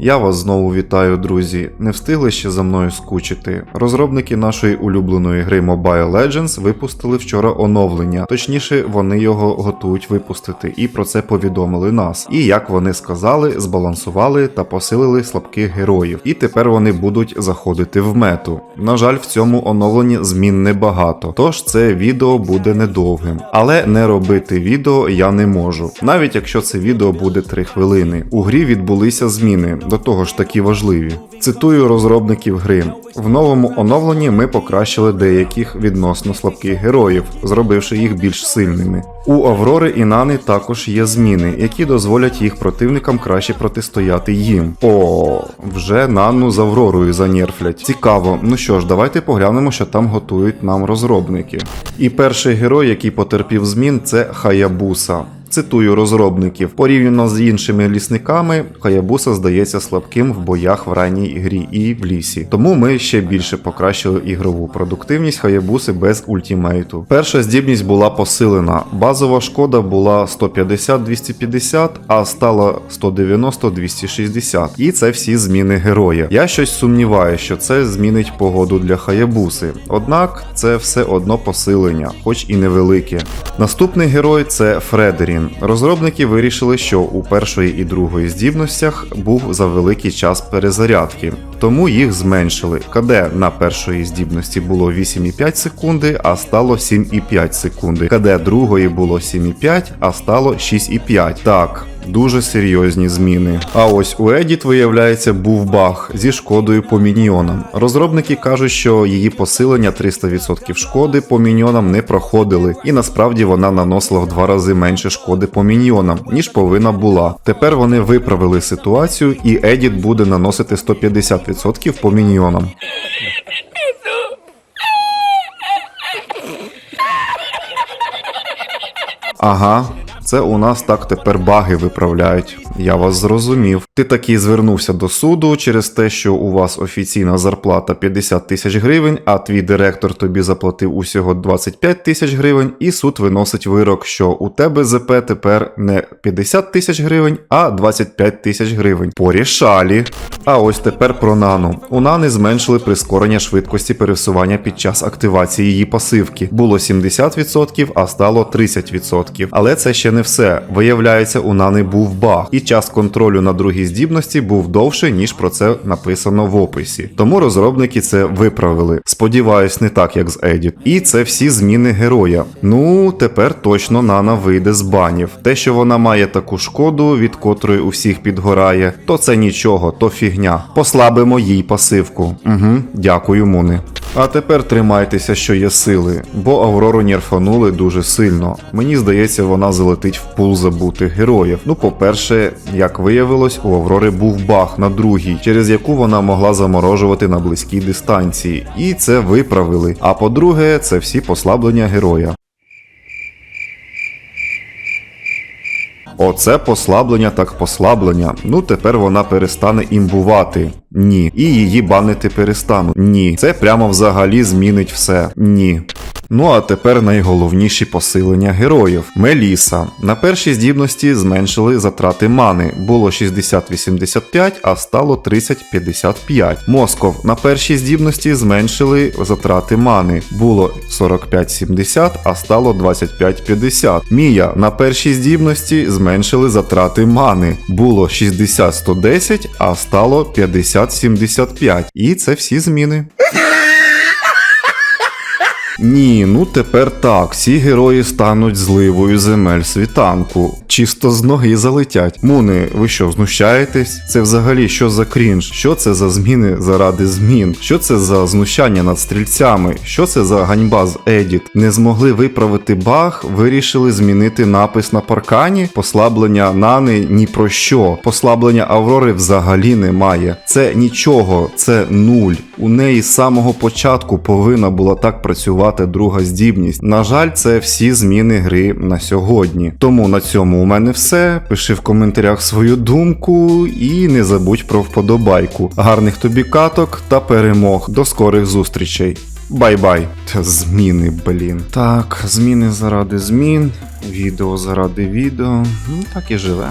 Я вас знову вітаю, друзі. Не встигли ще за мною скучити. Розробники нашої улюбленої гри Mobile Legends випустили вчора оновлення. Точніше, вони його готують випустити і про це повідомили нас. І як вони сказали, збалансували та посилили слабких героїв. І тепер вони будуть заходити в мету. На жаль, в цьому оновленні змін небагато, тож це відео буде недовгим. Але не робити відео я не можу. Навіть якщо це відео буде 3 хвилини. У грі відбулися зміни, до того ж такі важливі. Цитую розробників гри: в новому оновленні ми покращили деяких відносно слабких героїв, зробивши їх більш сильними. У Аврори і Нани також є зміни, які дозволять їх противникам краще протистояти їм. О, вже Нану з Авророю занерфлять. Цікаво. Ну що ж, давайте поглянемо, що там готують нам розробники. І перший герой, який потерпів змін, це Хаябуса. Цитую розробників, порівняно з іншими лісниками, Хаябуса здається слабким в боях в ранній грі і в лісі. Тому ми ще більше покращили ігрову продуктивність Хаябуси без ультімейту. Перша здібність була посилена. Базова шкода була 150-250, а стала 190-260. І це всі зміни героя. Я щось сумніваю, що це змінить погоду для Хаябуси. Однак це все одно посилення, хоч і невелике. Наступний герой це Фредерін. Розробники вирішили, що у першої і другої здібностях був за великий час перезарядки, тому їх зменшили. КД на першої здібності було 8,5 секунди, а стало 7,5 секунди. КД другої було 7,5, а стало 6,5. Так. Дуже серйозні зміни. А ось у Едіт, виявляється, був баг зі шкодою по міньйонам. Розробники кажуть, що її посилення 300% шкоди по міньйонам не проходили, і насправді вона наносила в два рази менше шкоди по міньйонам, ніж повинна була. Тепер вони виправили ситуацію, і Едіт буде наносити 150% по міньйонам. Ага, це у нас так тепер баги виправляють. Я вас зрозумів. Ти таки звернувся до суду через те, що у вас офіційна зарплата 50 тисяч гривень, а твій директор тобі заплатив усього 25 тисяч гривень, і суд виносить вирок, що у тебе ЗП тепер не 50 тисяч гривень, а 25 тисяч гривень. Порішалі. А ось тепер про нану. У нани зменшили прискорення швидкості пересування під час активації її пасивки. Було 70%, а стало 30%. Але це ще не все. Виявляється, у нани був баг, і час контролю на другій здібності був довше, ніж про це написано в описі. Тому розробники це виправили. Сподіваюсь, не так, як з Edit. І це всі зміни героя. Ну, тепер точно Нана вийде з банів. Те, що вона має таку шкоду, від котрої у всіх підгорає, то це нічого, то фігня. Послабимо їй пасивку. Угу, дякую, Муни. А тепер тримайтеся, що є сили, бо Аврору нерфанули дуже сильно. Мені здається, вона залетить в пул забутих героїв. Ну, по-перше, як виявилось, у Аврори був баг на другій, через яку вона могла заморожувати на близькій дистанції, і це виправили. А по-друге, це всі послаблення героя. Оце послаблення так послаблення. Ну тепер вона перестане імбувати. Ні. І її банити перестануть. Ні. Це прямо взагалі змінить все. Ні. Ну а тепер найголовніші посилення героїв. Меліса. На першій здібності зменшили затрати мани. Було 60-85, а стало 30-55. Москов. На першій здібності зменшили затрати мани. Було 45-70, а стало 25-50. Мія. На першій здібності зменшили затрати мани. Було 60-110, а стало 50-75. І це всі зміни. Ні, ну тепер так. Всі герої стануть зливою земель світанку. Чисто з ноги залетять. Муни, ви що, знущаєтесь? Це взагалі що за крінж? Що це за зміни заради змін? Що це за знущання над стрільцями? Що це за ганьба з Едіт? Не змогли виправити баг, вирішили змінити напис на паркані? Послаблення Нани ні про що. Послаблення Аврори взагалі немає. Це нічого, це нуль. У неї з самого початку повинна була так працювати друга здібність. На жаль, це всі зміни гри на сьогодні. Тому на цьому у мене все. Пиши в коментарях свою думку і не забудь про вподобайку. Гарних тобі каток та перемог. До скорих зустрічей. Бай-бай. Та зміни, блін. Так, зміни заради змін, відео заради відео. Ну так і живе.